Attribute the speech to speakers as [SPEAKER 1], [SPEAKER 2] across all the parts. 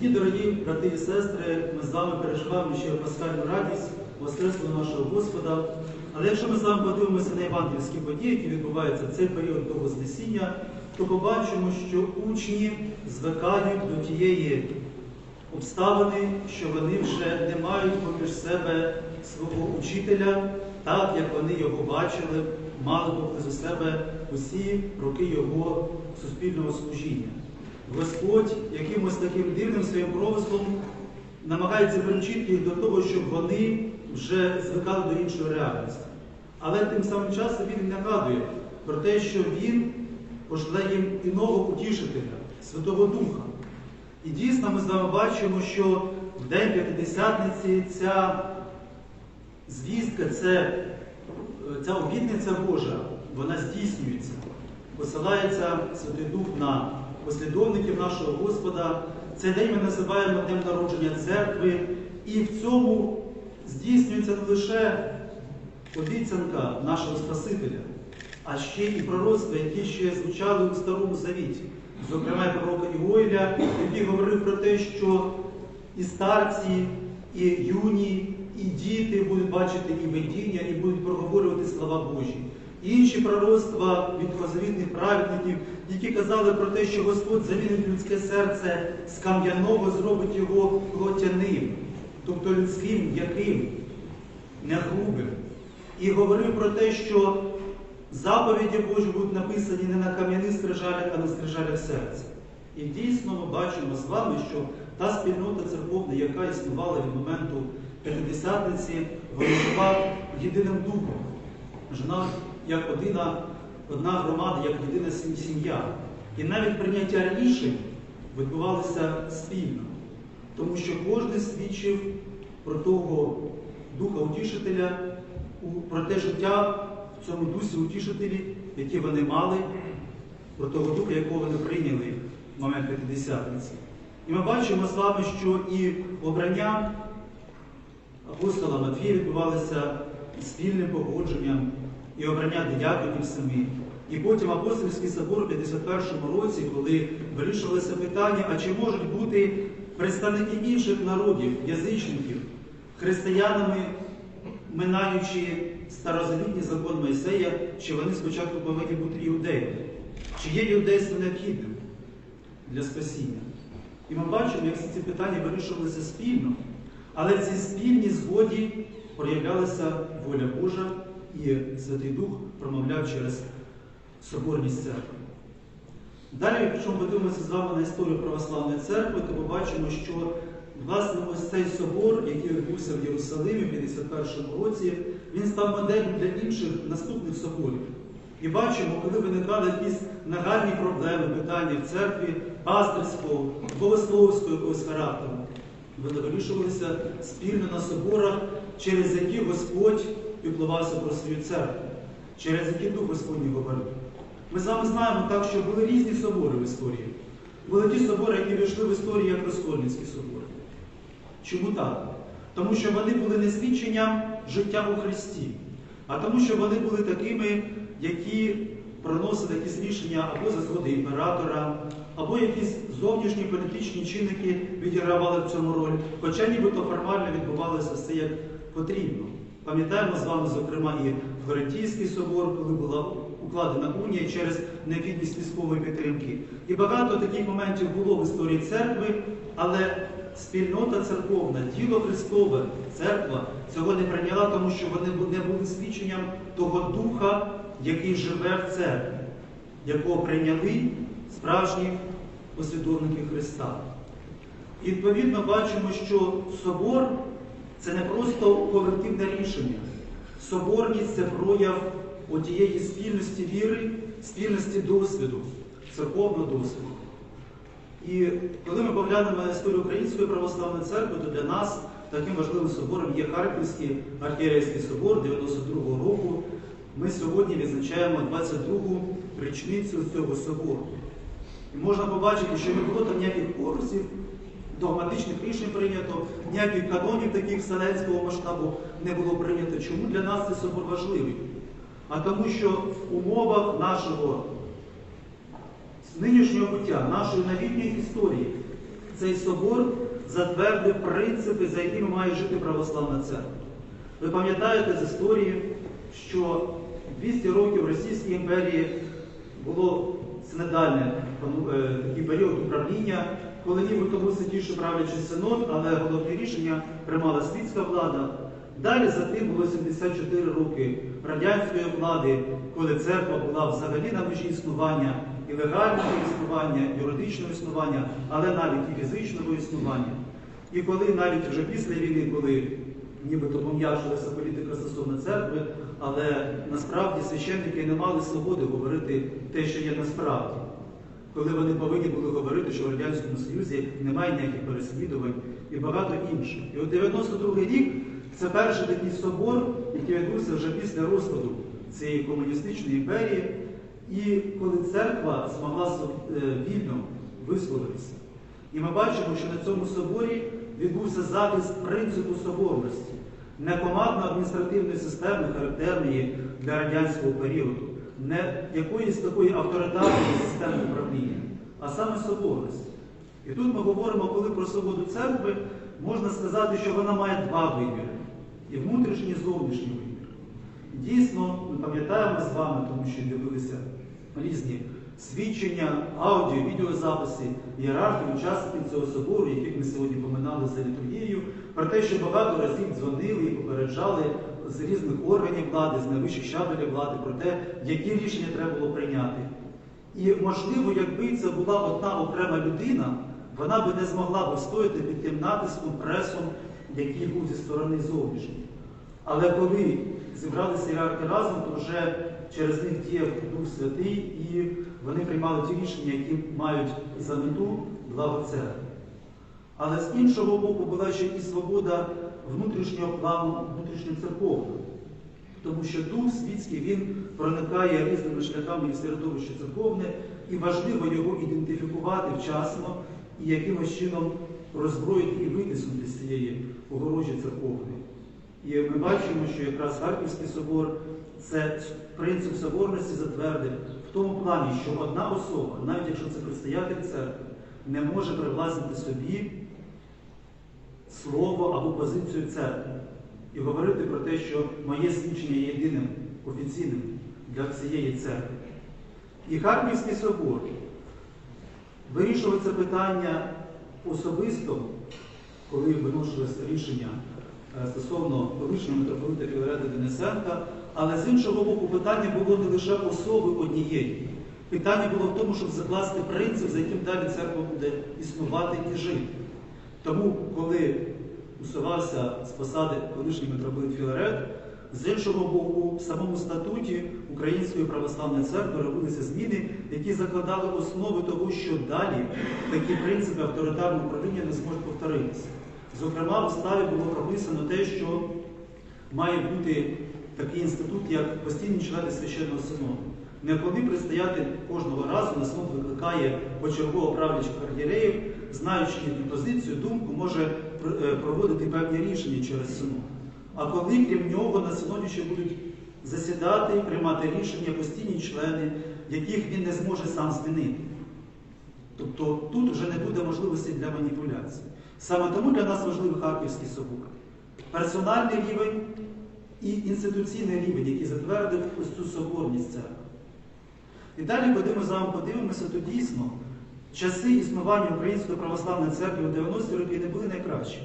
[SPEAKER 1] Дні, дорогі брати і сестри, ми з вами переживаємо ще пасхальну радість, Воскресло нашого Господа. Але якщо ми з вами подивимося на євангельські події, які відбуваються в цей період до Вознесіння, то побачимо, що учні звикають до тієї обставини, що вони вже не мають поміж себе свого учителя, так як вони його бачили, мали поблизу себе усі роки його суспільного служіння. Господь якимось таким дивним своїм промислом намагається привчити їх до того, щоб вони вже звикали до іншої реальності. Але тим самим часом він нагадує про те, що він пошле їм іного утішителя, Святого Духа. І дійсно ми з вами бачимо, що в День П'ятидесятниці ця звістка, це, ця обітниця Божа, вона здійснюється. Посилається Святий Дух на послідовників нашого Господа. Цей день ми називаємо Днем народження церкви, і в цьому здійснюється не лише обіцянка нашого Спасителя, а ще і пророцтва, які ще звучали у Старому Завіті. Зокрема, пророка Іоїля, який говорив про те, що і старці, і юні, і діти будуть бачити і видіння, і будуть проговорювати слова Божі. І інші пророцтва від позавітних праведників, які казали про те, що Господь замінить людське серце з кам'яного, зробить його плотяним, тобто людським, яким, не грубим. І говорив про те, що заповіді Божі будуть написані не на кам'яних скрижалях, а на скрижалях серця. І дійсно ми бачимо з вами, що та спільнота церковна, яка існувала від моменту П'ятидесятниці, жила єдиним духом. Жена як одна, одна громада, як єдина сім'я. І навіть прийняття рішень відбувалося спільно, тому що кожен свідчив про того духа утішителя, про те життя в цьому дусі утішителі, які вони мали, про того духа, якого вони прийняли в момент П'ятидесятниці. І ми бачимо з вами, що і обрання апостола Матвія відбувалося спільним погодженням і обрання дияконів самі. І потім апостольський собор у 51-му році, коли вирішувалося питання, а чи можуть бути представники інших народів, язичників, християнами, минаючи старозавітній закон Мойсея, чи вони спочатку повинні бути іудеями? Чи є іудейство необхідним для спасіння? І ми бачимо, як всі ці питання вирішувалися спільно, але в цій спільній згоді проявлялася воля Божа і Святий Дух промовляв через соборність церкви. Далі, якщо ми подивимося з вами на історію православної церкви, то побачимо, що власне ось цей собор, який відбувся в Єрусалимі в 51-му році, він став моделлю для інших наступних соборів. І бачимо, коли виникали якісь нагальні проблеми, питання в церкві, пастирського, богословського якогось характеру, вони вирішувалися спільно на соборах, через які Господь піклувався про свою церкву, через які Дух Господній говорив. Ми з вами знаємо так, що були різні собори в історії. Були ті собори, які війшли в історію як Розкольницькі собори. Чому так? Тому що вони були не свідченням життя у Христі, а тому, що вони були такими, які проносили якісь рішення або за згоди імператора, або якісь зовнішні політичні чинники відігравали в цьому роль, хоча нібито формально відбувалося все як потрібно. Пам'ятаємо з вами, зокрема, і Флорентійський собор, коли була укладена унія через необхідність військової підтримки. І багато таких моментів було в історії церкви, але спільнота церковна, діло Христове, церква цього не прийняла, тому що вони не були свідченням того духа, який живе в церкві, якого прийняли справжні послідовники Христа. І відповідно бачимо, що собор це не просто колективне рішення. Соборність це прояв отієї спільності віри, спільності досвіду, церковного досвіду. І коли ми поглянемо історію Української православної церкви, то для нас таким важливим собором є Харківський архієрейський собор 92-го року. Ми сьогодні відзначаємо 22-гу річницю цього собору. І можна побачити, що не було там ніяких конкурсів, догматичних рішень прийнято, ніяких канонів таких вселенського масштабу не було прийнято. Чому для нас цей собор важливий? а тому, що в умовах нашого нинішнього буття, нашої новітньої історії, цей собор затвердив принципи, за якими має жити православна церква. Ви пам'ятаєте з історії, що 200 років Російській імперії було синодальне е, такий період управління, коли нібито був сидівши правлячий синод, але головне рішення приймала світська влада. Далі за тим було 74 роки радянської влади, коли церква була взагалі на межі існування і легального існування, і юридичного існування, але навіть і фізичного існування. І коли навіть вже після війни, коли нібито пом'якшилася політика стосовно церкви, але насправді священники не мали свободи говорити те, що є насправді. Коли вони повинні були говорити, що в Радянському Союзі немає ніяких переслідувань і багато інших. І от 92-й рік це перший такий собор, який відбувся вже після розпаду цієї комуністичної імперії, і коли церква змогла е, вільно висловитися. І ми бачимо, що на цьому соборі відбувся захист принципу соборності, не командно-адміністративної системи, характерної для радянського періоду, не якоїсь такої авторитарної системи управління, а саме соборності. І тут ми говоримо, коли про свободу церкви, можна сказати, що вона має два виміри і внутрішній, і зовнішній вимір. Дійсно, ми пам'ятаємо з вами, тому що дивилися різні свідчення, аудіо, відеозаписи, ієрархів, учасників цього собору, яких ми сьогодні поминали за літургією, про те, що багато разів дзвонили і попереджали з різних органів влади, з найвищих щабелів влади про те, які рішення треба було прийняти. І, можливо, якби це була одна окрема людина, вона би не змогла б встояти під тим натиском, пресом, який був зі сторони зовнішньої. Але коли зібралися ієрархи разом, то вже через них діяв Дух Святий, і вони приймали ті рішення, які мають за мету благо церкви. Але з іншого боку була ще і свобода внутрішнього плану, внутрішньоцерковного. Тому що дух світський він проникає різними шляхами в середовище церковне, і важливо його ідентифікувати вчасно і якимось чином роззброїти і витиснути з цієї огорожі церковної. І ми бачимо, що якраз Харківський собор це принцип соборності затвердив в тому плані, що одна особа, навіть якщо це предстоятель церкви, не може привласнити собі слово або позицію церкви і говорити про те, що моє свідчення є єдиним офіційним для всієї церкви. І Харківський собор вирішував це питання особисто, коли виношувалося рішення е, стосовно колишнього митрополита Філарета Денисенка, але з іншого боку, питання було не лише особи однієї. Питання було в тому, щоб закласти принцип, за яким далі церква буде існувати і жити. Тому, коли усувався з посади колишній митрополит Філарет, з іншого боку, в самому статуті Української православної церкви робилися зміни, які закладали основи того, що далі такі принципи авторитарного управління не зможуть повторитися. Зокрема, в уставі було прописано те, що має бути такий інститут, як постійні члени священного синоду. Не коли предстоятель кожного разу на синод викликає почергово правлячих архієреїв, знаючи їхню позицію, думку, може проводити певні рішення через синод. А коли, крім нього, на синоді ще будуть засідати, приймати рішення постійні члени, яких він не зможе сам змінити. Тобто тут вже не буде можливості для маніпуляцій. Саме тому для нас важливий Харківський собор. Персональний рівень і інституційний рівень, який затвердив ось цю соборність церкви. І далі, коли ми з вами подивимося, то дійсно часи існування Української православної церкви у 90-ті роки не були найкращі.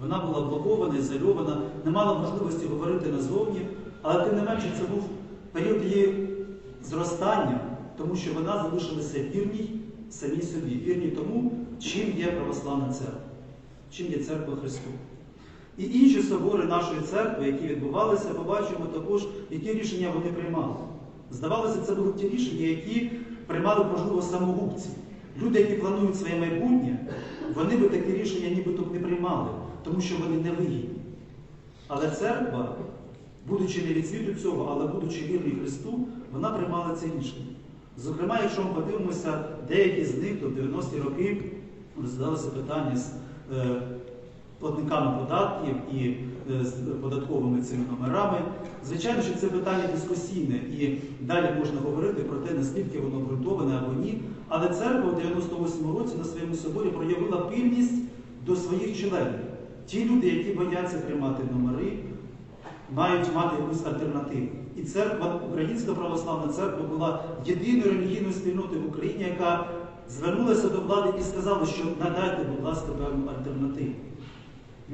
[SPEAKER 1] Вона була блокована, ізольована, не мала можливості говорити назовні, але тим не менше це був період її зростання, тому що вона залишилася вірній самій собі, вірній тому, чим є православна церква, чим є церква Христу. І інші собори нашої церкви, які відбувалися, побачимо також, які рішення вони приймали. Здавалося, це були ті рішення, які приймали, можливо, самогубці. Люди, які планують своє майбутнє, вони би такі рішення нібито б не приймали, тому що вони не вигідні. Але церква, будучи не від світу цього, але будучи вірній Христу, вона приймала це рішення. Зокрема, якщо ми подивимося, деякі з них до 90-ті роки розглядалося питання з е, платниками податків і з податковими цими номерами. Звичайно, що це питання дискусійне, і далі можна говорити про те, наскільки воно обґрунтоване або ні. Але церква у 98 році на своєму соборі проявила пильність до своїх членів. Ті люди, які бояться тримати номери, мають мати якусь альтернативу. І церква, Українська православна церква була єдиною релігійною спільнотою в Україні, яка звернулася до влади і сказала, що надайте, будь ласка, певну альтернативу.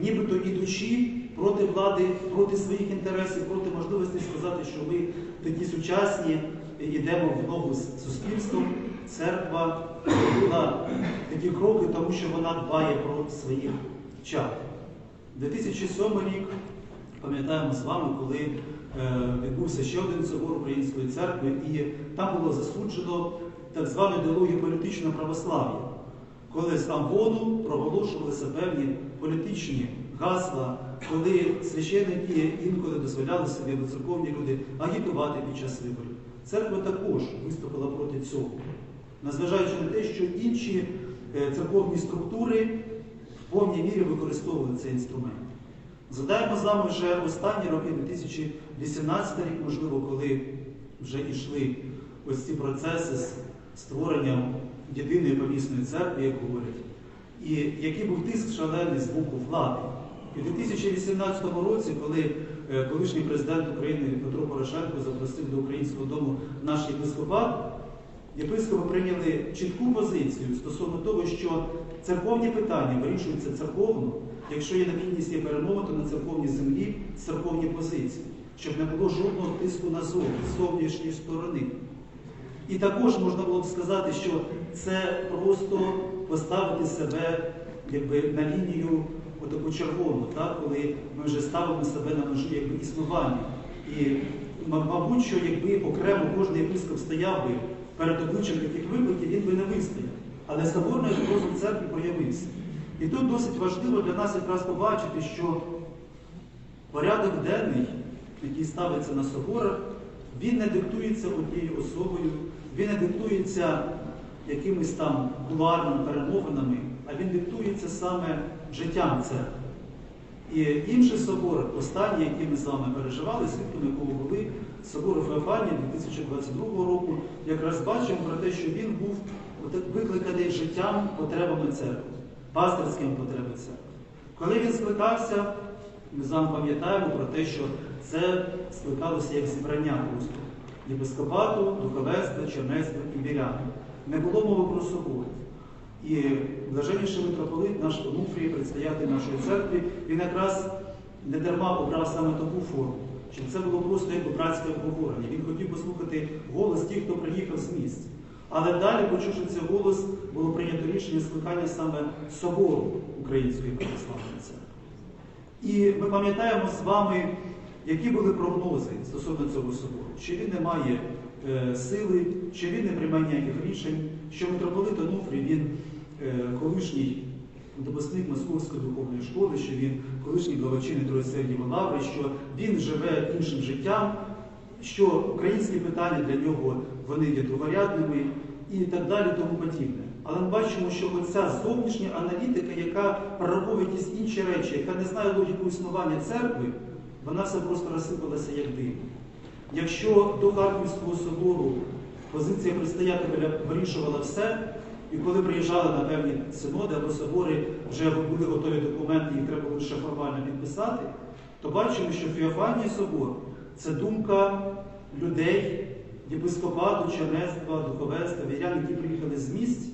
[SPEAKER 1] Нібито ідучи проти влади, проти своїх інтересів, проти можливості сказати, що ми такі сучасні, йдемо в ногу з суспільством, церква робила такі кроки, тому що вона дбає про своїх чад. 2007 рік, пам'ятаємо з вами, коли е, відбувся ще один собор Української церкви, і там було засуджено так звану ідеологію політичного православ'я, коли з амвону проголошувалися певні політичні гасла, коли священники інколи дозволяли собі церковні люди агітувати під час виборів. Церква також виступила проти цього, незважаючи на те, що інші е, церковні структури в повній мірі використовували цей інструмент. Згадаємо з вами вже останні роки, 2018 рік, можливо, коли вже йшли ось ці процеси з створенням єдиної помісної церкви, як говорять, і який був тиск шалений з боку влади. У 2018 році, коли е, колишній президент України Петро Порошенко запросив до Українського дому наш єпископат, єпископи прийняли чітку позицію стосовно того, що церковні питання вирішуються церковно, якщо є необхідність є перемови, то на церковній землі церковні позиції, щоб не було жодного тиску на зовні, з зовнішньої сторони. І також можна було б сказати, що це просто поставити себе якби, на лінію отаку червону, так, коли ми вже ставимо себе на межу якби, існування. І, мабуть, що якби окремо кожен єпископ стояв би перед обличчям таких викликів, він би не вистояв. Але соборний розум церкви проявився. І тут досить важливо для нас якраз побачити, що порядок денний, який ставиться на соборах, він не диктується однією особою, він не диктується якимись там кулуарними перемовинами, а він диктується саме життям церкви. І інший собор, останній, який ми з вами переживали, свідками якого були, собор Феофанії 2022 року, якраз бачимо про те, що він був викликаний життям, потребами церкви, пастирськими потребами церкви. Коли він скликався, ми з вами пам'ятаємо про те, що це скликалося як зібрання просто єпископату, духовенства, чернецтва і вірян. Не було мови про собор. І блаженніший митрополит, наш Онуфрій, предстоятель нашої церкви, він якраз не дарма обрав саме таку форму, щоб це було просто як братське обговорення. Він хотів послухати голос тих, хто приїхав з місць. Але далі, почувши цей голос, було прийнято рішення скликання саме собору Української православної церкви. І ми пам'ятаємо з вами, які були прогнози стосовно цього собору, чи він не має е, сили, чи він не приймає ніяких рішень, що митрополит Онуфрій, він е, колишній допускник Московської духовної школи, що він колишній благочинний Троєцернєвої лаври, що він живе іншим життям, що українські питання для нього вони є другорядними і так далі, тому подібне. Але ми бачимо, що оця зовнішня аналітика, яка прораховує якісь інші речі, яка не знає логіку існування церкви, вона все просто розсипалася як дим. Якщо до Харківського собору позиція предстоятеля вирішувала все, і коли приїжджали на певні синоди або собори, вже були готові документи, їх треба лише формально підписати, то бачимо, що Феофаній собор це думка людей, єпископату, чернецтва, духовенства, вірян, які приїхали з місць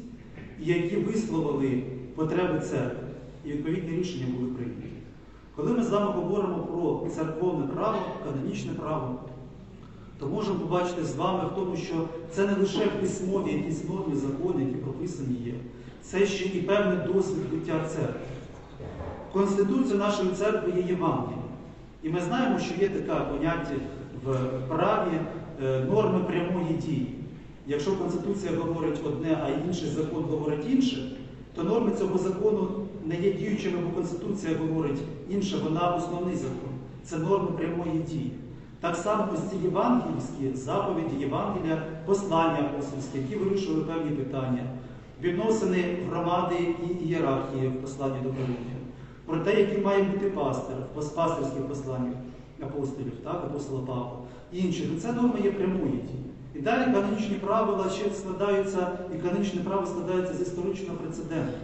[SPEAKER 1] і які висловили потреби церкви. І відповідні рішення були прийняті. Коли ми з вами говоримо про церковне право, канонічне право, то можемо побачити з вами в тому, що це не лише письмові якісь норми, закони, які прописані є, це ще і певний досвід буття церкви. Конституція нашої церкви є Євангеліє. І ми знаємо, що є таке поняття в праві е, норми прямої дії. Якщо Конституція говорить одне, а інший закон говорить інше, то норми цього закону не є діючими, бо Конституція говорить інше, вона основний закон. Це норми прямої дії. Так само ось ці євангельські заповіді, Євангелія, послання апостольські, які вирішували певні питання, відносини громади і ієрархії в посланні до Коринфян. про те, яким має бути пастир, пастирських посланнях апостолів, так, апостола Павла, і інші. Це норма є прямої дії. І далі канонічні правила ще складаються, і канонічне право складається з історичного прецеденту.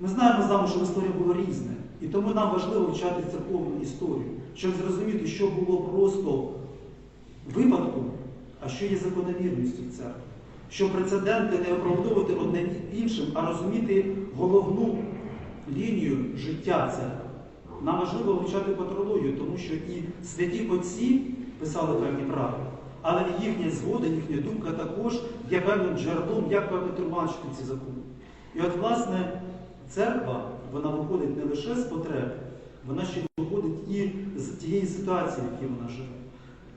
[SPEAKER 1] Ми знаємо з вами, що в історії було різне, і тому нам важливо вивчати церковну історію, щоб зрозуміти, що було просто випадком, а що є закономірністю в церкві. Щоб прецеденти не оправдовувати одне іншим, а розуміти головну лінію життя церкви. Нам важливо вивчати патрологію, тому що і святі отці писали певні правила, але їхня згода, їхня думка також є певним джерелом, як певно тлумачити ці закони. І от, власне, церква, вона виходить не лише з потреб, вона ще виходить і з тієї ситуації, в якій вона живе.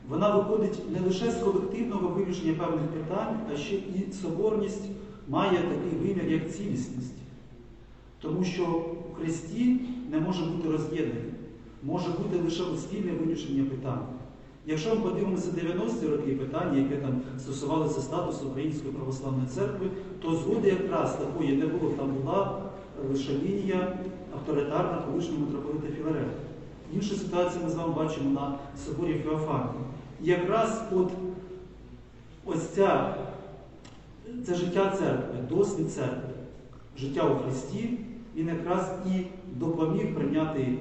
[SPEAKER 1] Вона виходить не лише з колективного вирішення певних питань, а ще і соборність має такий вимір, як цілісність. Тому що в Христі не може бути роз'єднання, може бути лише спільне вирішення питань. Якщо ми подивимося 90-ті роки питання, яке там стосувалося статусу Української православної церкви, то згоди якраз такої не було. Там була лише лінія авторитарна колишнього митрополита Філарета. Іншу ситуацію ми з вами бачимо на соборі Феофанії. Якраз от ось ця, це життя церкви, досвід церкви, життя у Христі, він якраз і допоміг прийняти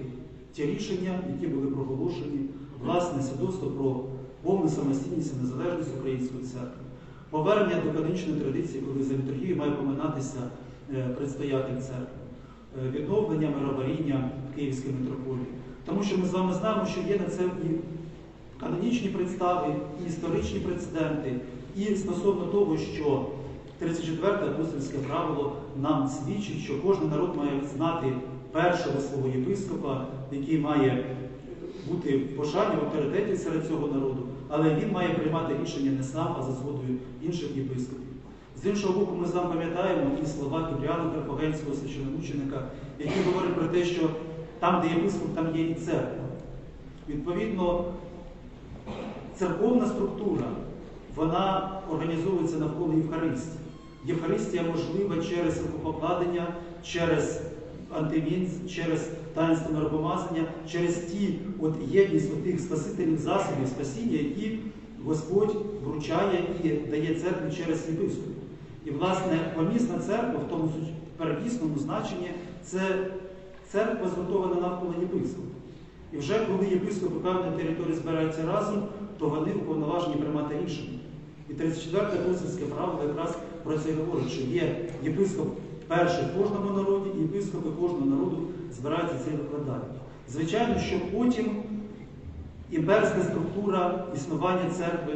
[SPEAKER 1] ті рішення, які були проголошені, власне, свідоцтво про повну самостійність і незалежність Української церкви. Повернення до канонічної традиції, коли за літургією має поминатися е, предстоятель церкви, Е, відновлення мироваріння в Київській митрополії. Тому що ми з вами знаємо, що є на це і канонічні представи, і історичні прецеденти, і стосовно того, що 34 апостольське правило нам свідчить, що кожен народ має знати першого свого єпископа, який має бути в пошані, в авторитеті серед цього народу, але він має приймати рішення не сам, а за згодою інших єпископів. З іншого боку, ми вами пам'ятаємо ті слова Кіпріана Карфагенського священомученика, який говорить про те, що там, де єпископ, там є і церква. Відповідно, церковна структура, вона організовується навколо Євхаристії. Євхаристія можлива через рукопокладення, через антимінц, через таїнство миропомазання, через ті от єдність тих спасительних засобів спасіння, які Господь вручає і дає церкві через єпископів. І, власне, помісна церква в тому передісному значенні це церква зготована навколо єпископа. І вже коли єпископи певної території збираються разом, то вони уповноважені приймати рішення. І 34 апостольське правило якраз про це говорить, що є єпископ перший в кожному народі, і єпископи кожного народу збираються це і. Звичайно, що потім імперська структура існування церкви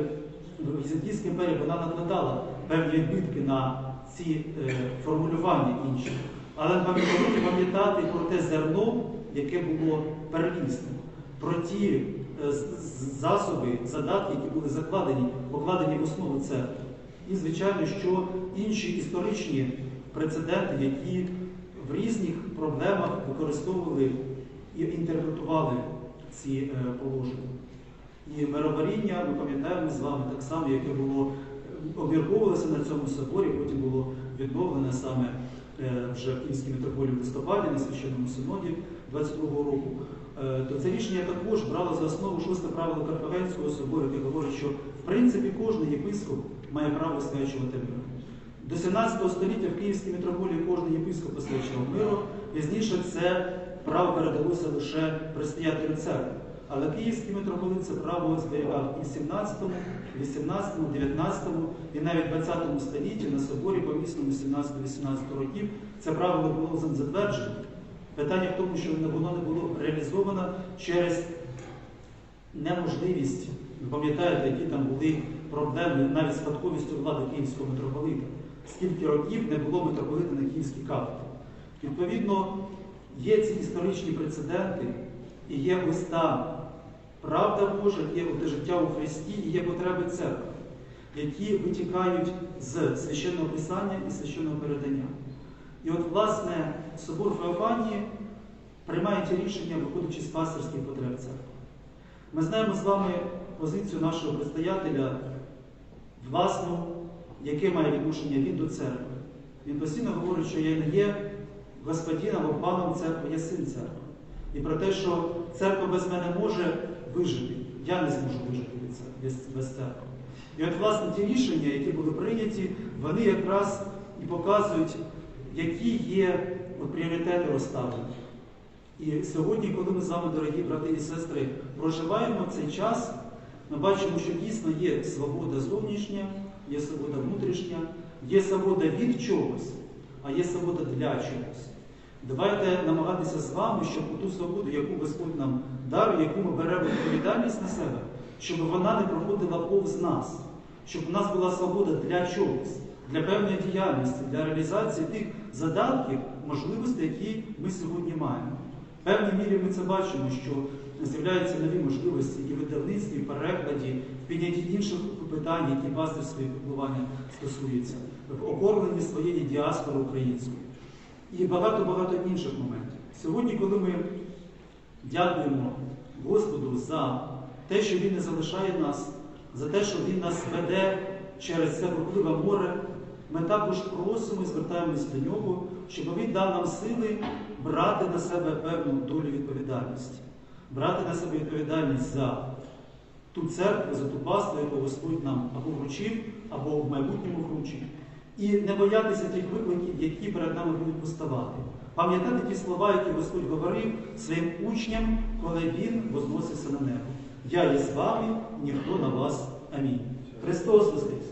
[SPEAKER 1] в Візантійській імперії вона накладала певні відбитки на ці е, формулювання інші. Але повинні пам'ятати про те зерно, яке було первісним, про ті е, засоби, задатки, які були закладені, покладені в основу церкви. І, звичайно, що інші історичні прецеденти, які в різних проблемах використовували і інтерпретували ці е, положення. І мироваріння, ми пам'ятаємо з вами так само, яке було е, обмірковувалося на цьому соборі, потім було відновлене саме е, вже в Київській митрополії в листопаді на священному синоді 22-го року. То це рішення також брало за основу шосте правило Карфагенського собору, яке говорить, що в принципі кожен єпископ має право свячувати мир. До 17 століття в Київській митрополії кожен єпископ посвячував миру. Пізніше це право передалося лише предстоятелю церкви. Але Київський митрополит це право зберігав і в 17, 18, 19 і навіть 20 столітті на соборі помісному 17-18 років це правило було затверджено. Питання в тому, що воно не було реалізовано через неможливість, ви пам'ятаєте, які там були проблеми навіть з спадковістю влади Київського митрополита. Скільки років не було митрополита на Київській кафедрі. Відповідно, є ці історичні прецеденти, і є ось та правда Божа, є те життя у Христі, і є потреби церкви, які витікають з священного писання і священного передання. І от, власне, собор Феофанії приймає ті рішення, виходячи з пастирських потреб церкви. Ми знаємо з вами позицію нашого предстоятеля, власну, яке має відношення він до церкви. Він постійно говорить, що я не є господином або паном церкви є син церкви. І про те, що церква без мене може вижити, я не зможу вижити без церкви. І от, власне, ті рішення, які були прийняті, вони якраз і показують, які є от, пріоритети розставлені. І сьогодні, коли ми з вами, дорогі брати і сестри, проживаємо цей час, ми бачимо, що дійсно є свобода зовнішня, є свобода внутрішня, є свобода від чогось, а є свобода для чогось. Давайте намагатися з вами, щоб ту свободу, яку Господь нам дарує, яку ми беремо відповідальність на себе, щоб вона не проходила повз нас, щоб у нас була свобода для чогось, для певної діяльності, для реалізації тих задатків, можливостей, які ми сьогодні маємо. В певній мірі ми це бачимо, що з'являються нові можливості і в видавництві, і перекладі, в піднятті інших питань, які пастирської піклування стосуються, в окорленні своєї діаспори української і багато-багато інших моментів. Сьогодні, коли ми дякуємо Господу за те, що Він не залишає нас, за те, що Він нас веде через це бурхливе море, ми також просимо і звертаємось до нього, щоб він дав нам сили брати на себе певну долю відповідальності, брати на себе відповідальність за ту церкву, за ту пасту, яку Господь нам або вручив, або в майбутньому вручить. І не боятися тих викликів, які перед нами будуть поставати. Пам'ятати ті слова, які Господь говорив своїм учням, коли Він возносився на небо. Я є з вами, ніхто на вас. Амінь. Христос Воскрес!